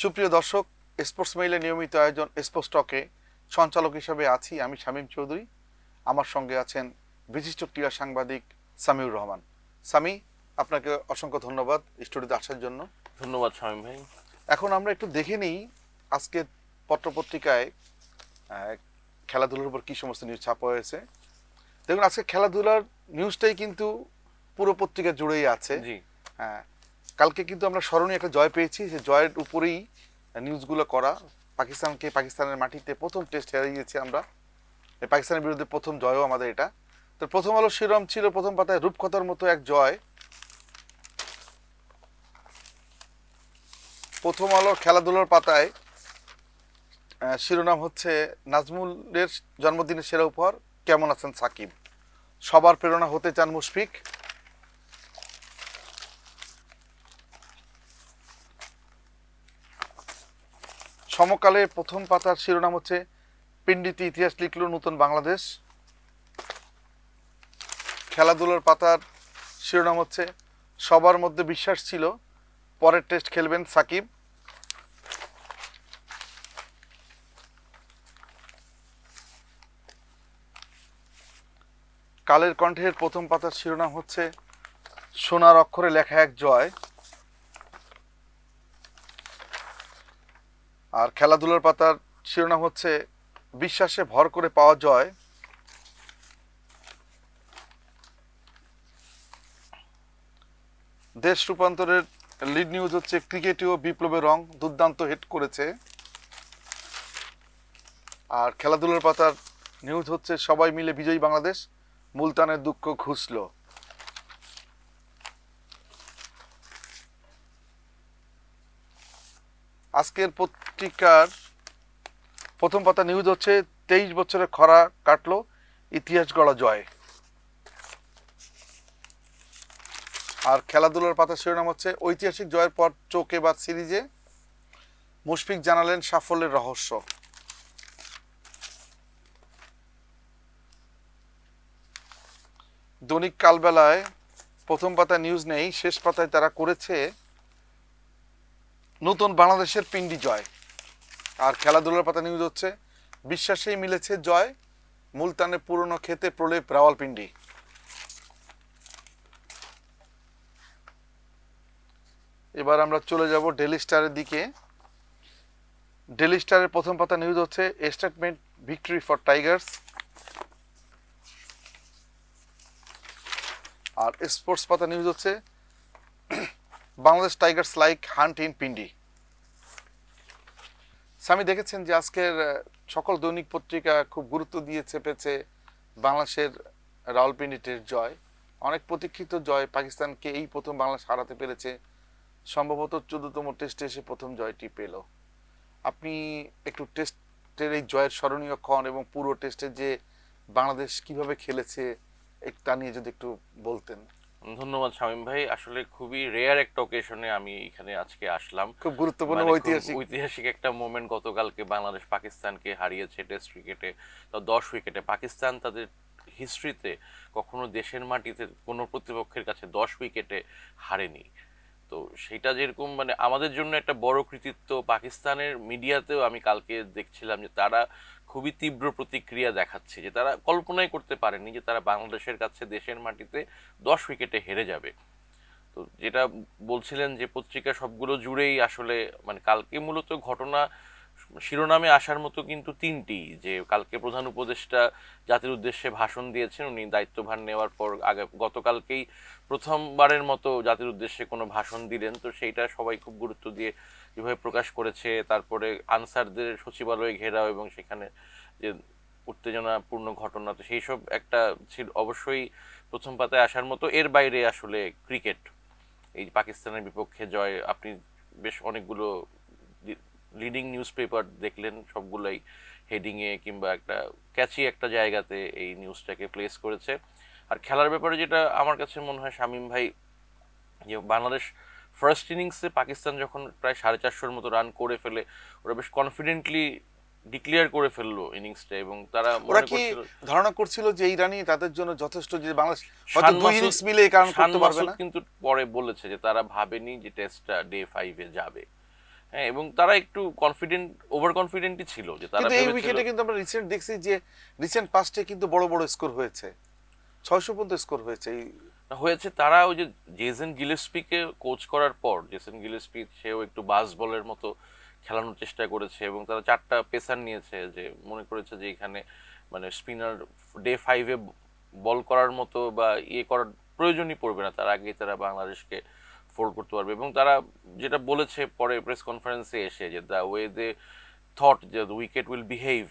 সুপ্রিয় দর্শক স্পোর্টস মেইলের নিয়মিত আয়োজন স্পোর্টস টকে সঞ্চালক হিসেবে আছি আমি শামীম চৌধুরী। আমার সঙ্গে আছেন বিশিষ্ট ক্রীড়া সাংবাদিক সামিউর রহমান। সামি আপনাকে অসংখ্য ধন্যবাদ স্টুডিওতে আসার জন্য। ধন্যবাদ শামীম ভাই। এখন আমরা একটু দেখে নিই আজকে পত্রপত্রিকায় খেলাধুলার উপর কী সমস্ত নিউজ ছাপা হয়েছে। দেখুন আজকে খেলাধুলার নিউজটাই কিন্তু পুরো পত্রিকা জুড়েই আছে। জি। হ্যাঁ কালকে কিন্তু আমরা স্মরণীয় একটা জয় পেয়েছি যে জয়ের উপরেই নিউজগুলো করা। পাকিস্তানকে পাকিস্তানের মাটিতে প্রথম টেস্ট হারিয়েছি আমরা। পাকিস্তানের বিরুদ্ধে প্রথম জয়ও আমাদের এটা। তো প্রথম আলো শিরোনাম ছিল প্রথম পাতায় রূপকথার মতো এক জয়। প্রথম আলো খেলাধুলার পাতায় শিরোনাম হচ্ছে, নাজমুলের জন্মদিনের সেরা উপহার, কেমন আছেন সাকিব? সবার প্রেরণা হতে চান মুশফিক। সমকালে প্রথম পাতার শিরোনাম হচ্ছে পিন্ডিতে ইতিহাস লিখল নতুন বাংলাদেশ খেলাধুলার পাতার শিরোনাম হচ্ছে, সবার মধ্যে বিশ্বাস ছিল, পরের টেস্ট খেলবেন সাকিব কালের কণ্ঠের প্রথম পাতার শিরোনাম হচ্ছে, সোনার অক্ষরে লেখা এক জয় আর খেলাধুলার পাতার শিরোনাম হচ্ছে বিশ্বাসে ভর করে পাওয়া জয়। দেশ রূপান্তরের লিড নিউজ হচ্ছে ক্রিকেটেও বিপ্লবের রং দুর্দান্ত হিট করেছে। আর খেলাধুলার পাতার নিউজ হচ্ছে সবাই মিলে বিজয়ী বাংলাদেশ, মুলতানের দুঃখ ঘুষলো আজকের পত্রিকার প্রথম পাতা নিউজ হচ্ছে, তেইশ বছরের খরা কাটলো, ইতিহাস গড়া জয়। আর খেলাধুলার পাতা শিরোনাম হচ্ছে, ঐতিহাসিক জয়ের পর চোখে বা সিরিজে। মুশফিক জানালেন সাফল্যের রহস্য। দৈনিক কালবেলায় প্রথম পাতা নিউজ নেই, শেষ পাতায় তারা করেছে নতুন বাংলাদেশের পিন্ডি জয়। আর খেলাধুলার পাতা নিউজ হচ্ছে, বিশ্বাসেই মিলেছে জয়, মুলতানের পুরনো খেতে প্রলেপ রাওয়ালপিন্ডি এবার আমরা চলে যাব ডেলি স্টারের দিকে। ডেলি স্টারের প্রথম পাতা নিউজ হচ্ছে স্টেটমেন্ট ভিক্টরি ফর টাইগার্স আর স্পোর্টস পাতা নিউজ হচ্ছে Bangladesh tigers like hunt in Pindi. স্বামী দেখেছেন যে আজকের সকল দৈনিক পত্রিকা খুব গুরুত্ব দিয়ে চেপেছে বাংলাদেশের রাওয়ালপিন্ডি টেস্ট জয়। অনেক প্রতীক্ষিত জয় পাকিস্তানকে এই প্রথম বাংলাদেশ হারাতে পেরেছে। সম্ভবত চোদ্দতম টেস্টে এসে প্রথম জয়টি পেল। আপনি একটু টেস্টের এই জয়ের স্মরণীয় ক্ষণ এবং পুরো টেস্টে যে বাংলাদেশ কীভাবে খেলেছে তা নিয়ে যদি একটু বলতেন। ধন্যবাদ শামীম ভাই। আসলে খুবই রেয়ার একটা অকেশনে আমি এখানে আজকে আসলাম। খুব গুরুত্বপূর্ণ মানে ঐতিহাসিক ঐতিহাসিক একটা মোমেন্ট গতকালকে বাংলাদেশ পাকিস্তানকে হারিয়েছে টেস্ট ক্রিকেটে তো দশ উইকেটে পাকিস্তান তাদের হিস্ট্রিতে কখনো দেশের মাটিতে কোনো প্রতিপক্ষের কাছে দশ উইকেটে হারেনি। তো সেটা যেরকম মানে আমাদের জন্য একটা বড় কৃতিত্ব পাকিস্তানের মিডিয়াতেও আমি কালকে দেখছিলাম যে তারা খুবই তীব্র প্রতিক্রিয়া দেখাচ্ছে যে তারা কল্পনাই করতে পারেনি যে তারা বাংলাদেশের কাছে দেশের মাটিতে দশ উইকেটে হেরে যাবে। তো যেটা বলছিলেন যে পত্রিকা সবগুলো জুড়েই আসলে মানে কালকে মূলত ঘটনা শিরোনামে আসার মতো কিন্তু তিনটি, যে কালকে প্রধান উপদেষ্টা জাতির উদ্দেশ্যে ভাষণ দিয়েছেন, উনি দায়িত্বভার নেওয়ার পর আগে, গতকালকেই প্রথমবারের মতো জাতির উদ্দেশ্যে কোনো ভাষণ দিলেন। তো সেইটা সবাই খুব গুরুত্ব দিয়ে যেভাবে প্রকাশ করেছে, তারপরে আনসারদের সচিবালয়ে ঘেরাও এবং সেখানে যে উত্তেজনাপূর্ণ ঘটনা, তো সেই সব একটা ছিল। অবশ্যই প্রথম পাতায় আসার মতো এর বাইরে আসলে ক্রিকেট, এই পাকিস্তানের বিপক্ষে জয়, আপনি বেশ অনেকগুলো লিডিং নিউজ পেপার দেখলেন সবগুলাই হেডিংয়ে কিংবা একটা ক্যাচি একটা জায়গাতে এই নিউজটাকে প্লেস করেছে। আর খেলার ব্যাপারে যেটা আমার কাছে মনে হয় শামীম ভাই যে বাংলাদেশ ফার্স্ট ইনিংসে পাকিস্তান যখন প্রায় সাড়ে চারশোর মতো রান করে ফেলে ওরা বেশ কনফিডেন্টলি ডিক্লেয়ার করে ফেলল ইনিংসটা এবং তারা ওরা কি ধারণা করছিল যে এই রানই তাদের জন্য যথেষ্ট যে বাংলাদেশ হয়তো দুই ইনিংস মিলে এই কারণ করতে পারবে না? কিন্তু পরে বলেছে যে তারা ভাবেনি যে টেস্টটা ডে ফাইভে যাবে। হ্যাঁ এবং তারা একটু কনফিডেন্ট ওভার কনফিডেন্টই ছিল যে তারা এই উইকেটে কিন্তু আমরা রিসেন্ট দেখছি যে রিসেন্ট পাস্টে কিন্তু বড় বড় স্কোর হয়েছে। ছয়শো পর্যন্ত স্কোর হয়েছে এই হয়েছে তারা ওই যে জেসন গিলেস্পিকে কোচ করার পর জেসন গিলেস্পি সেও একটু বাস বলের মতো খেলানোর চেষ্টা করেছে এবং তারা চারটা পেসার নিয়েছে যে মনে করেছে যে এখানে মানে স্পিনার ডে ফাইভে বল করার মতো বা ইয়ে করার প্রয়োজনই পড়বে না। তার আগেই তারা বাংলাদেশকে ফোল্ড করতে পারবে। এবং তারা যেটা বলেছে পরে প্রেস কনফারেন্সে এসে যে দ্য ওয়ে দে থট যে উইকেট উইল বিহেভ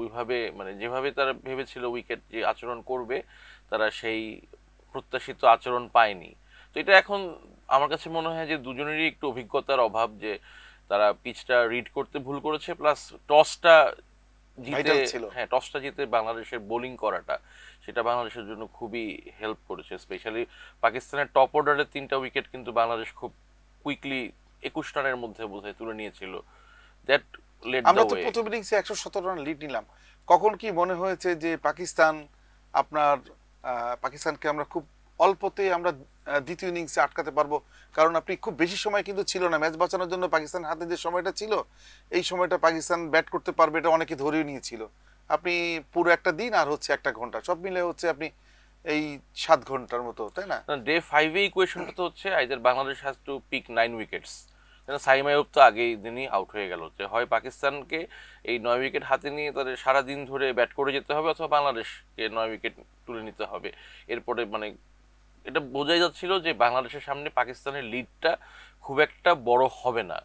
ওইভাবে মানে যেভাবে তারা ভেবেছিল উইকেট যে আচরণ করবে তারা সেই প্রত্যাশিত আচরণ পায়নি। তো এটা এখন আমার কাছে মনে হয় যে দুজনেরই একটু অভিজ্ঞতার অভাব যে তারা পিচটা রিড করতে ভুল করেছে প্লাস টসটা জিতে হ্যাঁ টসটা জিতে বাংলাদেশের বোলিং করাটা। সেটা বাংলাদেশের জন্য খুবই হেল্প করেছে স্পেশালি পাকিস্তানের টপ অর্ডারের তিনটা উইকেট কিন্তু বাংলাদেশ খুব কুইকলি একুশ রানের মধ্যে বোধহয় তুলে নিয়েছিল। দ্যাট লেট আমরা তো প্রথম ইনিংসে একশো সতেরো রান লিড নিলাম। কখন কি মনে হয়েছে যে পাকিস্তান আপনার পাকিস্তানকে আমরা খুব অল্পতে আমরা দ্বিতীয় ইনিংসে আটকাতে পারব? কারণ আপনি খুব বেশি সময় কিন্তু ছিল না। ম্যাচ বাঁচানোর জন্য পাকিস্তান হাতে যে সময়টা ছিল এই সময়টা পাকিস্তান ব্যাট করতে পারবে এটা অনেকে ধরেও নিয়েছিল। আপনি পুরো একটা দিন আর হচ্ছে একটা ঘণ্টা। সব মিলে হচ্ছে আপনি এই সাত ঘণ্টার মতো, তাই না? ডে ফাইভে ইকুয়েশনটা তো হচ্ছে either Bangladesh has to pick nine wickets Saim Ayub তো আগেই দিনই আউট হয়ে গেল যে হয় পাকিস্তানকে এই নয় উইকেট হাতে নিয়ে তাদের সারা দিন ধরে ব্যাট করে যেতে হবে অথবা বাংলাদেশকে নয় উইকেট তুলে নিতে হবে। এরপরে মানে এটা বোঝাই যাচ্ছিল যে বাংলাদেশের সামনে পাকিস্তানের লিডটা খুব একটা বড় হবে না।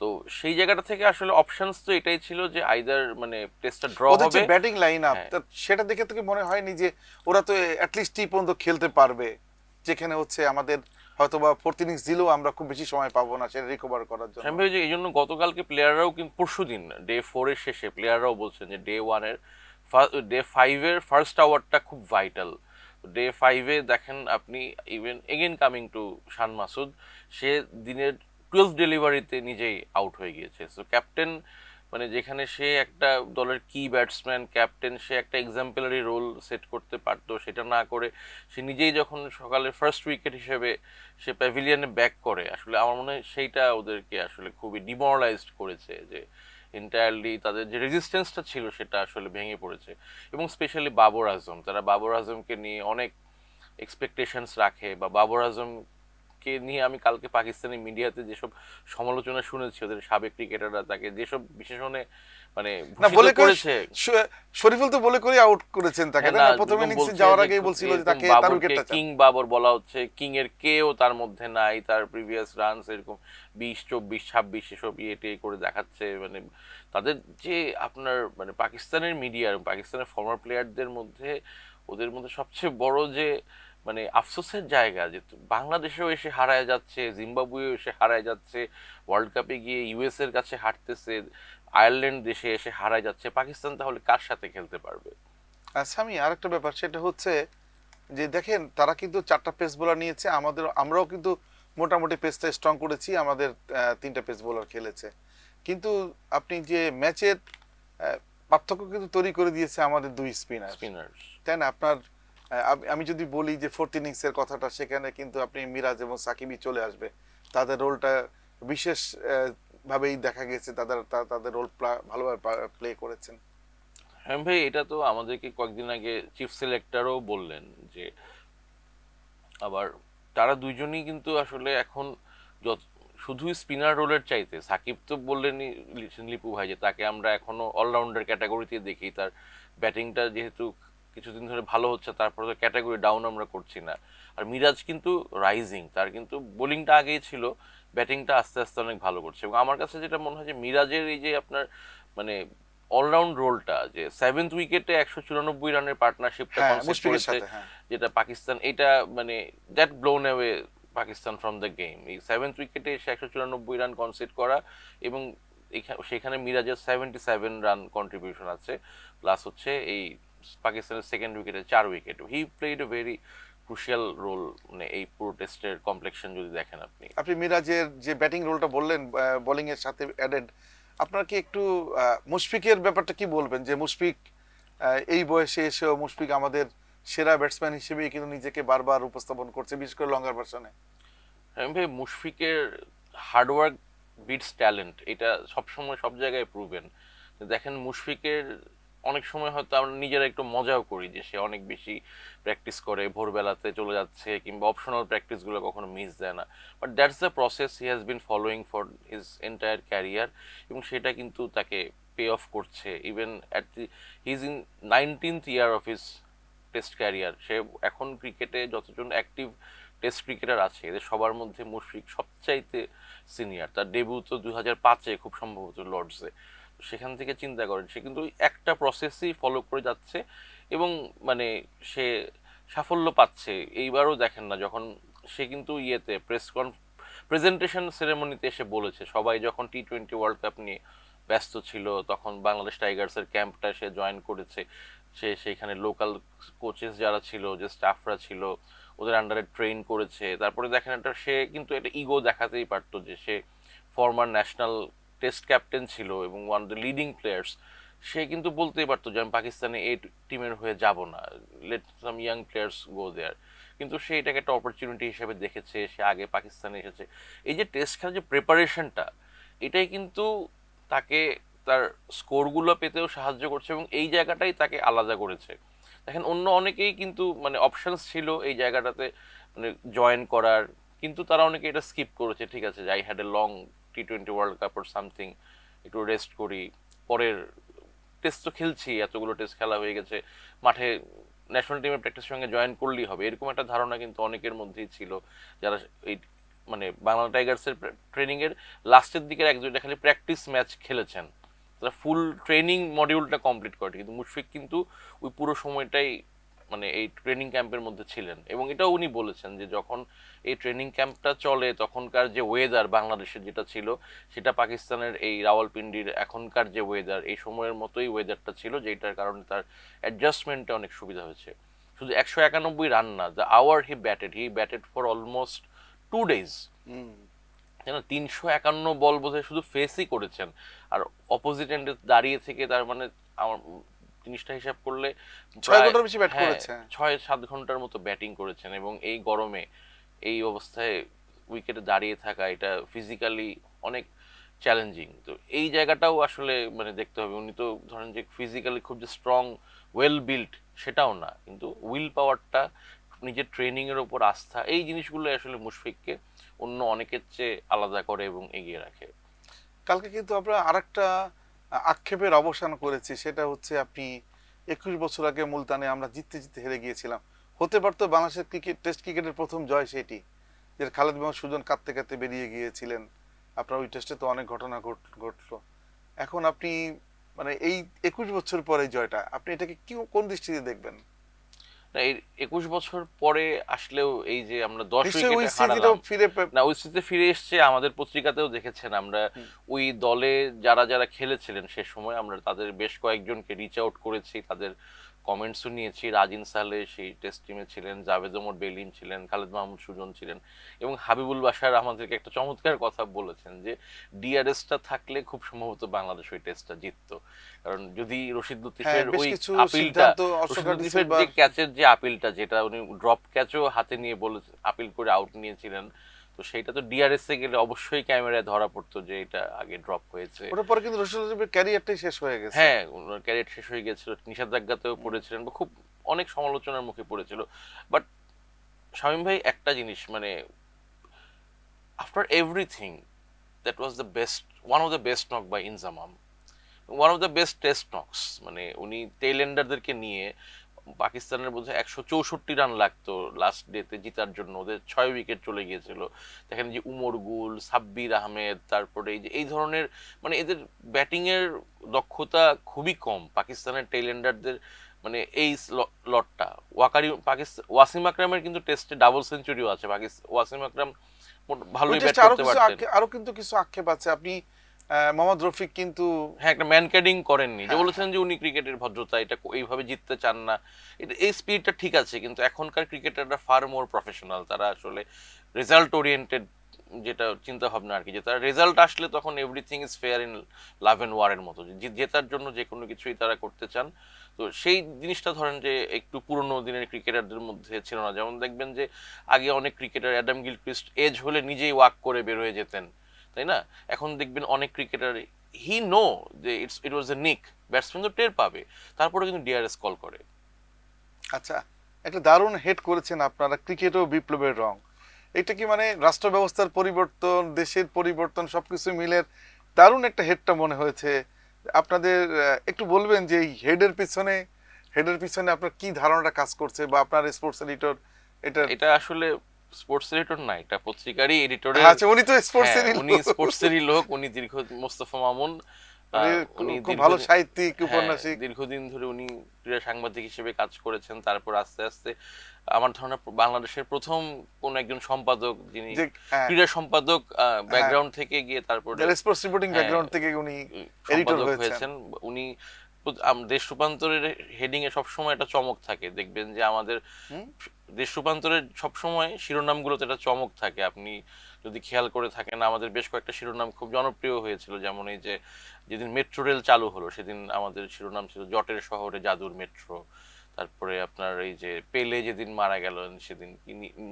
তো সেই জায়গাটা থেকে আসলে অপশনস তো এটাই ছিল যে আইদার মানে টেস্টটা ড্র ওদের হবে। Batting line up. সেটা দেখে থেকে মনে হয়নি যে ওরা তো অ্যাটলিস্ট টি পর্যন্ত খেলতে পারবে যেখানে হচ্ছে আমাদের হয়তোবা ফোর্থ ইনিংস দিলেও আমরা খুব বেশি সময় পাবো না সেটা রিকভার করার জন্য। আমি যে এই জন্য গতকালকে প্লেয়াররাও কিন্তু পরশু দিন ডে ফোরের শেষে প্লেয়াররাও বলছেন যে ডে ওয়ানের ডে ফাইভের ফার্স্ট আওয়ারটা খুব ভাইটাল ডে ফাইভে দেখেন আপনি even again coming to Shan Masood সে দিনের টুয়েলভ ডেলিভারিতে নিজেই আউট হয়ে গিয়েছে। সো ক্যাপ্টেন মানে যেখানে সে একটা দলের কি ব্যাটসম্যান ক্যাপ্টেন সে একটা এক্সাম্পলারি রোল সেট করতে পারতো, সেটা না করে সে নিজেই যখন সকালে ফার্স্ট উইকেট হিসেবে সে প্যাভিলিয়নে ব্যাক করে, আসলে আমার মনে হয় সেইটা ওদেরকে আসলে খুবই ডিমোরালাইজড করেছে যে এন্টায়ারলি তাদের যে রেজিস্ট্যান্সটা ছিল সেটা আসলে ভেঙে পড়েছে। এবং স্পেশালি বাবর আজম তারা বাবর আজমকে নিয়ে অনেক এক্সপেকটেশনস রাখে বা বাবর আজমকে নিয়ে আমি কালকে পাকিস্তানি মিডিয়াতে যেসব সমালোচনা শুনেছি ওদের সাবেক ক্রিকেটাররা তাকে যেসব বিশেষণে মানে বলে করেছে শরীফুল তো বলে করে আউট করেছেন তাকে না? প্রথম ইনিংসে যাওয়ার আগেই বলছিল যে তাকে তার উইকেটটা কিং বাবর বলা হচ্ছে কিং এর কেও তার মধ্যে নাই তার প্রিভিয়াস রানস এরকম বিশ চব্বিশ ছাব্বিশ এসব ইয়ে টিয়ে করে দেখাচ্ছে মানে তাদের যে আপনার মানে পাকিস্তানের মিডিয়া পাকিস্তানের ফর্মার প্লেয়ারদের মধ্যে ওদের মধ্যে সবচেয়ে বড় যে মানে আফসোসের জায়গা যে বাংলাদেশেও এসে হারায় যাচ্ছে জিম্বাবুয়েও এসে হারায় যাচ্ছে ওয়ার্ল্ড কাপে গিয়ে ইউএস এর কাছে হারতেছে আয়ারল্যান্ড দেশে এসে হারায় যাচ্ছে পাকিস্তান তাহলে কার সাথে খেলতে পারবে? আচ্ছা আমি আরেকটা ব্যাপার সেটা হচ্ছে যে দেখেন তারা কিন্তু চারটা পেস বোলার নিয়েছে আমাদের আমরাও কিন্তু মোটামুটি পেসটা স্ট্রং করেছি আমাদের তিনটা পেস বোলার খেলেছে। কিন্তু আপনি যে ম্যাচের পার্থক্য কিন্তু তৈরি করে দিয়েছে আমাদের দুই স্পিনার স্পিনার তাই না? আপনার আমি- যদি বলি যে ফোর্থ ইনিংসের কথাটা, সেখানে কিন্তু আপনি মিরাজ এবং সাকিবই চলে আসবে। তাদের রোলটা বিশেষ ভাবেই দেখা গেছে। তাদের তাদের রোল ভালোভাবে প্লে করেছেন। হ্যাঁ ভাই, এটা তো আমাদেরকে কয়েকদিন আগে চিফ সিলেক্টরও বললেন যে, আবার তারা দুইজনই কিন্তু আসলে এখন যত, শুধু স্পিনার রোলের চাইতে। সাকিব তো বললেনই লিপু ভাই, যে তাকে আমরা এখনও অলরাউন্ডার ক্যাটাগরিতে দেখি। তার ব্যাটিংটা যেহেতু কিছুদিন ধরে ভালো হচ্ছে তারপরে তো ক্যাটাগরি ডাউন আমরা করছি না। আর মিরাজ কিন্তু রাইজিং তার কিন্তু বোলিংটা আগেই ছিল ব্যাটিংটা আস্তে আস্তে অনেক ভালো করছে। এবং আমার কাছে যেটা মনে হয় যে মিরাজের এই যে আপনার মানে অলরাউন্ড রোলটা যে সেভেন্থ উইকেটে একশো চুরানব্বই রানের পার্টনারশিপটা হ্যাঁ করেছে হ্যাঁ। যেটা পাকিস্তান এটা মানে that blown away Pakistan from the game এই সেভেন্থ উইকেটে এসে একশো চুরানব্বই রান কনসিড করা এবং সেখানে মিরাজের সেভেন্টি সেভেন রান কন্ট্রিবিউশন আছে। প্লাস হচ্ছে এই পাকিস্তানের সেকেন্ড উইকেটে চার wicket he played a very crucial role মানে এই পুরো টেস্টের কমপ্লেকশন যদি দেখেন আপনি। আপনি মিরাজের যে ব্যাটিং রোলটা বললেন বোলিং এর সাথে অ্যাডেড আপনার কি একটু মুশফিকের ব্যাপারটা কি বলবেন? যে মুশফিক এই বয়সে এসেও মুশফিক আমাদের সেরা ব্যাটসম্যান হিসেবেই কিন্তু নিজেকে বারবার উপস্থাপন করছে বিশেষ করে লঙ্গার ভার্সনে আমি ভাই মুশফিকের হার্ডওয়ার্ক বিটস ট্যালেন্ট এটা সবসময় সব জায়গায় প্রুভেন দেখেন মুশফিকের অনেক সময় হয়তো আমরা নিজেরা একটু মজাও করি যে সে অনেক বেশি প্র্যাকটিস করে, ভোরবেলাতে চলে যাচ্ছে কিংবা অপশনাল প্র্যাকটিসগুলো কখনো মিস দেয় না। But that's the process he has been following for his entire career এবং সেটা কিন্তু তাকে পে অফ করছে। Even at the he is in nineteenth year of his test career সে এখন ক্রিকেটে যতজন অ্যাক্টিভ টেস্ট ক্রিকেটার আছে, এদের সবার মধ্যে মুশফিক সবচাইতে সিনিয়র তার ডেবিউ তো দু হাজার পাঁচে খুব সম্ভবত লর্ডসে সেখান থেকে চিন্তা করেন। সে কিন্তু একটা প্রসেসই ফলো করে যাচ্ছে এবং মানে সে সাফল্য পাচ্ছে। এইবারও দেখেন না, যখন সে কিন্তু ইয়েতে প্রেস কন প্রেজেন্টেশন সেরেমনিতে এসে বলেছে, সবাই যখন টি টোয়েন্টি ওয়ার্ল্ড কাপ নিয়ে ব্যস্ত ছিল, তখন বাংলাদেশ টাইগার্সের ক্যাম্পটা সে জয়েন করেছে। সে সেইখানে লোকাল কোচেস যারা ছিল, যে স্টাফরা ছিল, ওদের আন্ডারে ট্রেন করেছে। তারপরে দেখেন একটা, সে কিন্তু একটা ইগো দেখাতেই পারতো যে সে ফর্মার ন্যাশনাল টেস্ট ক্যাপ্টেন ছিল এবং one of the leading players সে কিন্তু বলতেই পারতো যে আমি পাকিস্তানে এই টিমের হয়ে যাব না। Let some young players go there কিন্তু সে এটাকে একটা অপরচুনিটি হিসেবে দেখেছে, সে আগে পাকিস্তানে এসেছে। এই যে টেস্ট খেলার যে প্রিপারেশনটা এটাই কিন্তু তাকে তার স্কোরগুলো পেতেও সাহায্য করছে এবং এই জায়গাটাই তাকে আলাদা করেছে। দেখেন, অন্য অনেকেই কিন্তু মানে অপশনস ছিল এই জায়গাটাতে মানে জয়েন করার, কিন্তু তারা অনেকে এটা স্কিপ করেছে। ঠিক আছে I had a long T twenty world cup or something একটু রেস্ট করি। পরের টেস্ট তো খেলছি, এতগুলো টেস্ট খেলা হয়ে গেছে। মাঠে ন্যাশনাল টিমের প্র্যাকটিসের সঙ্গে জয়েন করলেই হবে। এরকম একটা ধারণা কিন্তু অনেকের মধ্যেই ছিল। যারা এই মানে বাংলা টাইগার্সের ট্রেনিংয়ের লাস্টের দিকের এক দুইটা খালি প্র্যাকটিস ম্যাচ খেলেছেন। তারা ফুল ট্রেনিং মডিউলটা কমপ্লিট করে কিন্তু মুশফিক কিন্তু ওই পুরো সময়টাই মানে এই ট্রেনিং ক্যাম্পের মধ্যে ছিলেন। এবং এটাও উনি বলেছেন যে যখন এই ট্রেনিং ক্যাম্পটা চলে তখনকার যে ওয়েদার বাংলাদেশের যেটা ছিল সেটা পাকিস্তানের এই রাওয়ালপিন্ডির এখনকার যে ওয়েদার এই সময়ের মতোই ওয়েদারটা ছিল যেটার কারণে তার অ্যাডজাস্টমেন্টে অনেক সুবিধা হয়েছে। শুধু একশো একানব্বই রান না the hour he batted he batted for almost two days যেন তিনশো একান্ন বল বোধহয় শুধু ফেসই করেছেন। আর অপোজিট এন্ডে দাঁড়িয়ে থেকে তার মানে আমার জিনিসটা হিসাব করলে ছয় ঘণ্টার বেশি bat হ্যাঁ, করেছে। ছয় সাত ঘণ্টার মতো ব্যাটিং করেছেন এবং এই গরমে এই অবস্থায় উইকেটে দাঁড়িয়ে থাকা এটা ফিজিক্যালি অনেক চ্যালেঞ্জিং তো এই জায়গাটাও আসলে মানে দেখতে হবে। উনি তো ধরেন যে ফিজিক্যালি খুব যে স্ট্রং ওয়েল বিল্ড সেটাও না। কিন্তু উইল পাওয়ারটা নিজের ট্রেনিংয়ের ওপর আস্থা এই জিনিসগুলো আসলে মুশফিককে অন্য অনেকের চেয়ে আলাদা করে এবং এগিয়ে রাখে। কালকে কিন্তু আমরা আরেকটা আক্ষেপের অবসান করেছি, সেটা হচ্ছে আপনি একুশ বছর আগে মুলতানে আমরা জিততে জিততে হেরে গিয়েছিলাম। হতে পারতো বাংলাদেশের ক্রিকেট, টেস্ট ক্রিকেটের প্রথম জয় সেটি যে খালেদ মোহাম্মদ সুজন কাঁদতে কাঁদতে বেরিয়ে গিয়েছিলেন। আপনার ওই টেস্টে তো অনেক ঘটনা ঘট- ঘটলো। এখন আপনি মানে এই একুশ বছর পরে জয়টা, আপনি এটাকে কি কোন দৃষ্টিতে দেখবেন? না এই একুশ বছর পরে আসলেও এই যে আমরা দশ উইকেটে হারালাম না ওই স্মৃতি ফিরে এসছে আমাদের পত্রিকাতেও দেখেছেন আমরা। ওই দলে যারা যারা খেলেছিলেন সে সময় আমরা তাদের বেশ কয়েকজনকে রিচ আউট করেছি তাদের কমেন্টসও নিয়েছি। রাজিন সালে সেই টেস্ট টিমে ছিলেন জাভেদ ওমর বেলিম ছিলেন খালেদ মাহমুদ সুজন ছিলেন এবং হাবিবুল বাসার আমাদেরকে একটা চমৎকার কথা বলেছেন যে ডিআরএসটা থাকলে খুব সম্ভবত বাংলাদেশ ওই টেস্টটা জিততো। কারণ যদি রশিদ লতিফের হ্যাঁ, ওই আপিলটা লতিফের যে ক্যাচের যে আপিলটা যেটা উনি ড্রপ ক্যাচও হাতে নিয়ে বলে আপিল করে আউট নিয়েছিলেন তো সেটা তো ডিআরএস এ গেলে অবশ্যই ক্যামেরায় ধরা পড়তো যে এটা আগে ড্রপ হয়েছে। ওটার পরে কিন্তু রসুল রসুলের ক্যারিয়ারটাই শেষ হয়ে গেছে। হ্যাঁ ওনার ক্যারিয়ার শেষ হয়ে গেছিল। নিষেধাজ্ঞাতেও পড়েছিলেন বা খুব অনেক সমালোচনার মুখে পড়েছিল। বাট শামীম ভাই একটা জিনিস মানে after everything that was the best one of the best knock by Inzamam one of the best test knocks মানে উনি টেইলেন্ডারদেরকে নিয়ে পাকিস্তানের বোধ হয় একশো চৌষট্টি রান লাগতো লাস্ট ডেতে জিতার জন্য। ওদের ছয় উইকেট চলে গিয়েছিল। দেখেন যে উমর গুল সাব্বির আহমেদ তারপরে এই যে এই ধরনের মানে এদের ব্যাটিং এর দক্ষতা খুবই কম পাকিস্তানের টেইলেন্ডারদের মানে এই লটটা। ওয়াকারি পাকিস্তান ওয়াসিম আকরামের কিন্তু টেস্টে ডাবল সেঞ্চুরিও আছে। পাকিস্তান ওয়াসিম আকরাম ভালোই ব্যাট আরও করতে পারতেন। আরও কিন্তু কিছু আক্ষেপ আছে। আপনি মোহাম্মদ রফিক কিন্তু হ্যাঁ একটা ম্যানক্যাডিং করেননি। যে হ্যাঁ, বলেছেন যে উনি ক্রিকেটের ভদ্রতা এটা এইভাবে জিততে চান না। এটা এই স্পিডটা ঠিক আছে কিন্তু এখনকার ক্রিকেটাররা ফার মোর প্রফেশনাল তারা আসলে রেজাল্ট ওরিয়েন্টেড যেটা চিন্তা ভাবনা আর কি যে তারা রেজাল্ট আসলে তখন everything is fair in love and ওয়ারের মতো। জেতার জন্য যে কোনো কিছুই তারা করতে চান। তো সেই জিনিসটা ধরেন যে একটু পুরনো দিনের ক্রিকেটারদের মধ্যে ছিল না। যেমন দেখবেন যে আগে অনেক ক্রিকেটার অ্যাডাম গিলক্রিস্ট এজ হলে নিজেই ওয়াক করে বের হয়ে যেতেন। তাই না? এখন দেখবেন অনেক ক্রিকেটার হি নো যে it's it was a nick batsman তো টের পাবে তারপরে কিন্তু ডিআরএস কল করে। আচ্ছা একটা দারুণ হেড করেছেন আপনারা ক্রিকেটও বিপ্লবের রং। এটা কি মানে রাষ্ট্র ব্যবস্থার পরিবর্তন দেশের পরিবর্তন সবকিছু মিলে দারুণ একটা হেডটা মনে হয়েছে। আপনাদের একটু বলবেন যে এই হেডের পিছনে হেডের পিছনে আপনার কি ধারণাটা কাজ করছে বা আপনার স্পোর্টস এডিটর এটা এটা আসলে স্পোর্টস এডিটর না এটা পত্রিকারই এডিটরের আচ্ছা উনি তো স্পোর্টস হ্যাঁ, উনি স্পোর্টসেরই লোক উনি দীর্ঘ মোস্তফা মামুন উনি খুব ভালো সাহিত্যিক হ্যাঁ, উপন্যাসিক। দীর্ঘদিন ধরে উনি ক্রীড়া সাংবাদিক হিসেবে কাজ করেছেন তারপর আস্তে আস্তে আমার ধারণা বাংলাদেশের প্রথম কোন একজন সম্পাদক যিনি হ্যাঁ। ক্রীড়া সম্পাদক ব্যাকগ্রাউন্ড থেকে গিয়ে তারপর স্পোর্টস রিপোর্টিং ব্যাকগ্রাউন্ড থেকে উনি এডিটর হয়েছেন। উনি দেশ রূপান্তরের হেডিং এ সবসময় একটা চমক থাকে। দেখবেন যে আমাদের দেশ রূপান্তরের সবসময় শিরোনামগুলোতে একটা চমক থাকে। আপনি যদি খেয়াল করে থাকেন আমাদের বেশ কয়েকটা শিরোনাম খুব জনপ্রিয় হয়েছিল। যেমন এই যে যেদিন মেট্রো রেল চালু হলো সেদিন আমাদের শিরোনাম ছিল জটের শহরে জাদুর মেট্রো। তারপরে আপনার এই যে পেলে যেদিন মারা গেলেন সেদিন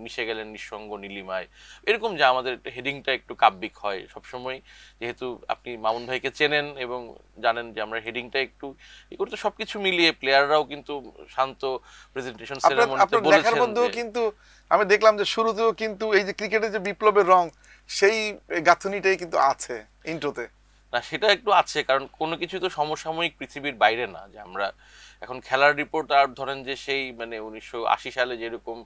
মিশে গেলেন নিঃসঙ্গ নীলিমায়। এরকম যে আমাদের হেডিংটা একটু কাব্যিক হয় সবসময়। যেহেতু আপনি মামুন ভাইকে চেনেন এবং জানেন যে আমরা হেডিংটা একটু ই করতে সবকিছু মিলিয়ে প্লেয়াররাও কিন্তু শান্ত প্রেজেন্টেশন সেরেমনিতে বলেছেন কিন্তু আমি দেখলাম যে শুরুতেও কিন্তু এই যে ক্রিকেটের যে বিপ্লবের রং সেই গাঁথনিটাই কিন্তু আছে ইন্ট্রোতে না সেটা একটু আছে কারণ কোনো কিছু তো সমসাময়িক পৃথিবীর বাইরে না যে আমরা এখন খেলার রিপোর্ট আর ধরেন যে সেই মানে উনিশশো আশি সালে যেরকম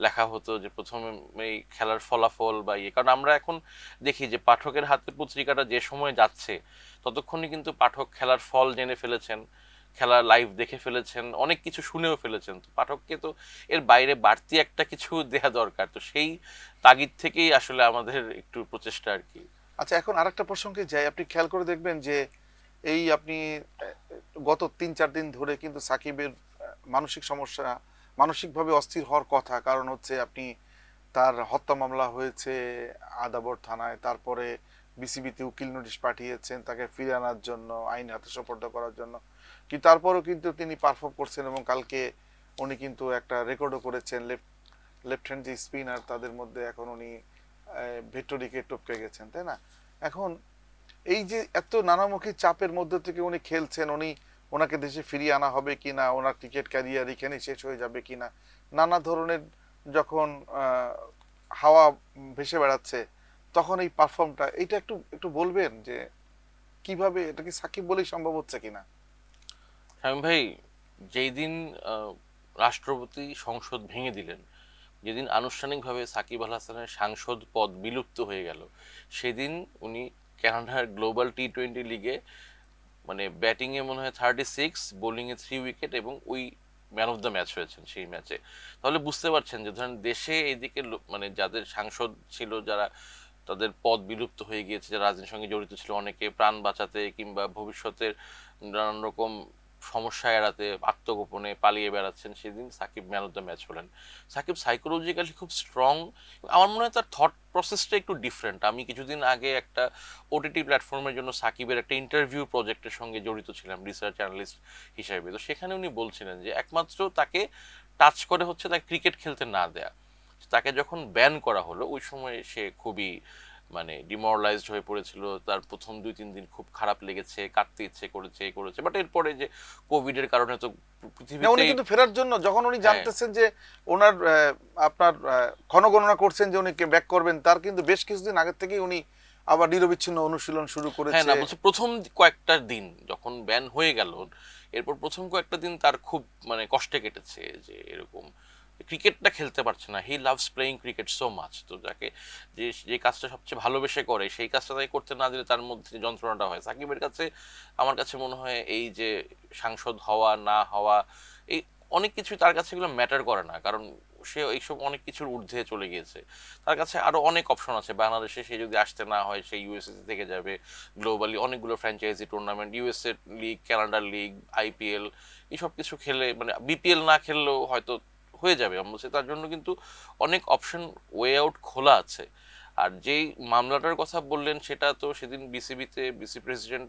লেখা হতো যে প্রথমে এই খেলার ফলাফল বা ইয়ে কারণ আমরা এখন দেখি যে পাঠকের হাতে পত্রিকাটা যে সময় যাচ্ছে, ততক্ষণই কিন্তু পাঠক খেলার ফল জেনে ফেলেছেন, খেলা লাইভ দেখে ফেলেছেন, অনেক কিছু শুনেও ফেলেছেন। তো পাঠককে তো এর বাইরে বাড়তি একটা কিছু দেয়া দরকার। তো সেই তাগিদ থেকেই আসলে আমাদের একটু প্রচেষ্টা আর কি। আচ্ছা এখন আর একটা প্রসঙ্গে যাই। আপনি খেয়াল করে দেখবেন যে এই আপনি গত তিন, চার দিন ধরে কিন্তু সাকিবের মানসিক সমস্যা, মানসিকভাবে অস্থির হওয়ার কথা। কারণ হচ্ছে আপনি তার হত্যা মামলা হয়েছে আদাবর থানায়, তারপরে বিসিবিতে উকিল নোটিশ পাঠিয়েছেন তাকে ফিরে আনার জন্য, আইন হাতে সোপর্দ করার জন্য। কিন্তু তারপরেও কিন্তু তিনি পারফর্ম করছেন এবং কালকে উনি কিন্তু একটা রেকর্ডও করেছেন লেফট লেফট হ্যান্ড যে স্পিনার, তাদের মধ্যে এখন উনি ভেক্টরিকে টপকে গেছেন, তাই না? এখন এই যে এত নানামুখী চাপের মধ্যে থেকে উনি খেলছেন, উনি ওনাকে দেশে ফিরিয়ে আনা হবে কি না ওনার ক্রিকেট ক্যারিয়ার এখানে শেষ হয়ে যাবে কিনা, নানা ধরনের যখন হাওয়া ভেসে বেড়াচ্ছে, তখন এই পারফর্মটা এটা একটু একটু বলবেন যে কীভাবে, এটা কি সাকিব বলেই সম্ভব হচ্ছে কিনা? শামীম ভাই, যেই দিন রাষ্ট্রপতি সংসদ ভেঙে দিলেন, যেদিন আনুষ্ঠানিকভাবে সাকিব আল হাসানের সাংসদ পদ বিলুপ্ত হয়ে গেল, সেদিন উনি কানাডার গ্লোবাল টি টোয়েন্টি লিগে মানে ব্যাটিংয়ে মনে হয় থার্টি সিক্স বোলিংয়ে থ্রি উইকেট এবং ওই ম্যান অফ দ্য ম্যাচ হয়েছেন সেই ম্যাচে তাহলে বুঝতে পারছেন যে ধরেন দেশে এইদিকে মানে যাদের সাংসদ ছিল, যারা তাদের পদ বিলুপ্ত হয়ে গিয়েছে, যারা রাজনীতির সঙ্গে জড়িত ছিল, অনেকে প্রাণ বাঁচাতে কিংবা ভবিষ্যতের নানান রকম সমস্যা এড়াতে, আত্মগোপনে পালিয়ে বেড়াচ্ছেন সেদিন Shakib man of the match হলেন। সাকিব সাইকোলজিক্যালি খুব স্ট্রং আমার মনে হয় তার থট প্রসেসটা একটু ডিফারেন্ট আমি কিছুদিন আগে একটা ওটিটি প্ল্যাটফর্মের জন্য সাকিবের একটা ইন্টারভিউ প্রজেক্টের সঙ্গে জড়িত ছিলাম রিসার্চ অ্যানালিস্ট হিসাবে। তো সেখানে উনি বলছিলেন যে, একমাত্র তাকে টাচ করে হচ্ছে তাকে ক্রিকেট খেলতে না দেয়া। তাকে যখন ব্যান করা হলো, ওই সময় সে খুবই মানে ডিমোরালাইজড হয়ে পড়েছিল তার প্রথম দুই তিন দিন খুব খারাপ লেগেছে কাটতে ইচ্ছে করেছে এ করেছে বাট এরপরে যে কোভিড এর কারণে তো না, উনি পৃথিবীতে কিন্তু ফেরার জন্য যখন উনি হ্যাঁ। জানতেছেন যে ওনার আপনার ক্ষণগণনা করছেন যে উনি ব্যাক করবেন তার কিন্তু বেশ কিছুদিন আগে থেকেই উনি আবার নিরবিচ্ছিন্ন অনুশীলন শুরু হ্যাঁ না বলছে প্রথম কয়েকটা দিন যখন ব্যান হয়ে গেল এরপর প্রথম কয়েকটা দিন তার খুব মানে কষ্টে কেটেছে যে এরকম ক্রিকেটটা খেলতে পারছে না। He loves playing cricket so much তো যাকে যে যে কাজটা সবচেয়ে ভালোবেসে করে, সেই কাজটা তাই করতে না দিলে তার মধ্যে যন্ত্রণাটা হয়। সাকিবের কাছে আমার কাছে মনে হয় এই যে সাংসদ হওয়া, না হওয়া, এই অনেক কিছু তার কাছে এগুলো ম্যাটার করে না। কারণ সে এইসব অনেক কিছুর ঊর্ধ্বে চলে গিয়েছে। তার কাছে আরও অনেক অপশন আছে। বাংলাদেশে সে যদি আসতে না হয়, সে ইউএসএ থেকে যাবে। গ্লোবালি অনেকগুলো franchise tournament USA league Canada league IPL এইসব কিছু খেলে মানে বিপিএল না খেললেও হয়তো হয়ে যাবে সে তার জন্য কিন্তু অনেক অপশন ওয়ে আউট খোলা আছে। আর যেই মামলাটার কথা বললেন, সেটা তো সেদিন বিসিবিতে বিসি প্রেসিডেন্ট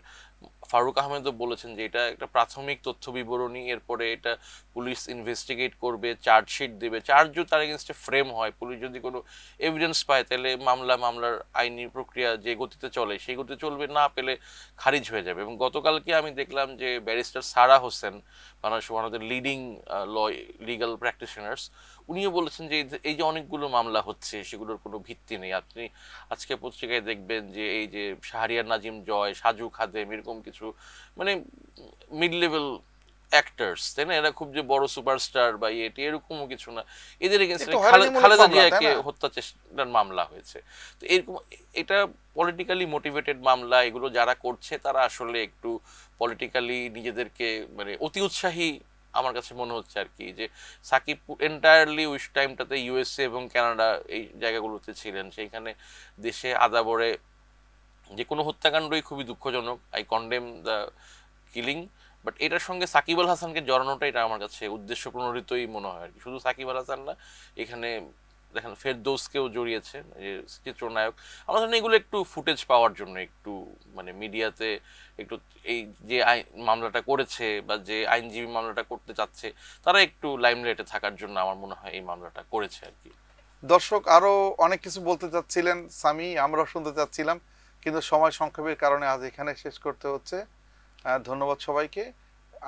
ফারুক আহমেদও বলেছেন যে এটা একটা প্রাথমিক তথ্য বিবরণী এরপরে এটা পুলিশ ইনভেস্টিগেট করবে চার্জশিট দেবে। চার্জও তার এগেনস্টে ফ্রেম হয়, পুলিশ যদি কোনো এভিডেন্স পায়, তাহলে মামলা, মামলার আইনি প্রক্রিয়া যে গতিতে চলে, সেই গতিতে চলবে, না পেলে খারিজ হয়ে যাবে। এবং গতকালকে আমি দেখলাম যে barrister Sara Hossain, Bangladesh one of the leading law legal practitioners উনিও বলেছেন যে- এই যে অনেকগুলো মামলা হচ্ছে, সেগুলোর কোনো ভিত্তি নেই। আপনি আজকে পত্রিকায় দেখবেন যে এই যে শাহরিয়ার নাজিম জয়, সাজু খাদেম, এরকম কিছু মানে মিড লেভেল অ্যাক্টার্স তাই না? এরা খুব যে বড় সুপারস্টার বা এটি এরকমও কিছু না। এদের এগেনস্টে খালেদা জিয়াকে হত্যা চেষ্টার মামলা হয়েছে। তো এরকম এটা পলিটিক্যালি মোটিভেটেড মামলা এগুলো যারা করছে তারা আসলে একটু পলিটিক্যালি নিজেদেরকে মানে অতি উৎসাহী আমার কাছে মনে হচ্ছে আর কি যে সাকিব এন্টায়ারলি উইস টাইমটাতে ইউএসএ এবং কানাডা এই জায়গাগুলোতে ছিলেন। সেইখানে দেশে আদাবরে যে কোনো হত্যাকাণ্ডই খুবই দুঃখজনক I condemn the killing but এটার সঙ্গে সাকিব আল হাসানকে জড়ানোটা এটা আমার কাছে উদ্দেশ্য প্রণোদিতই মনে হয় আর কি শুধু সাকিব আল হাসান না, এখানে দেখেন ফেরদৌসকেও জড়িয়েছে, যে চিত্রনায়ক। আমার জন্য এগুলো একটু ফুটেজ পাওয়ার জন্য, একটু মানে মিডিয়াতে একটু এই যে আইন মামলাটা করেছে বা যে আইনজীবী মামলাটা করতে চাচ্ছে, তারা একটু লাইমলাইটে থাকার জন্য আমার মনে হয় এই মামলাটা করেছে আর কি দর্শক আরও অনেক কিছু বলতে চাচ্ছিলেন, সামি, আমরাও শুনতে চাচ্ছিলাম। কিন্তু সময় সংক্ষেপের কারণে আজ এখানে শেষ করতে হচ্ছে। ধন্যবাদ সবাইকে।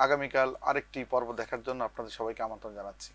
আগামীকাল আরেকটি পর্ব দেখার জন্য আপনাদের সবাইকে আমন্ত্রণ জানাচ্ছি।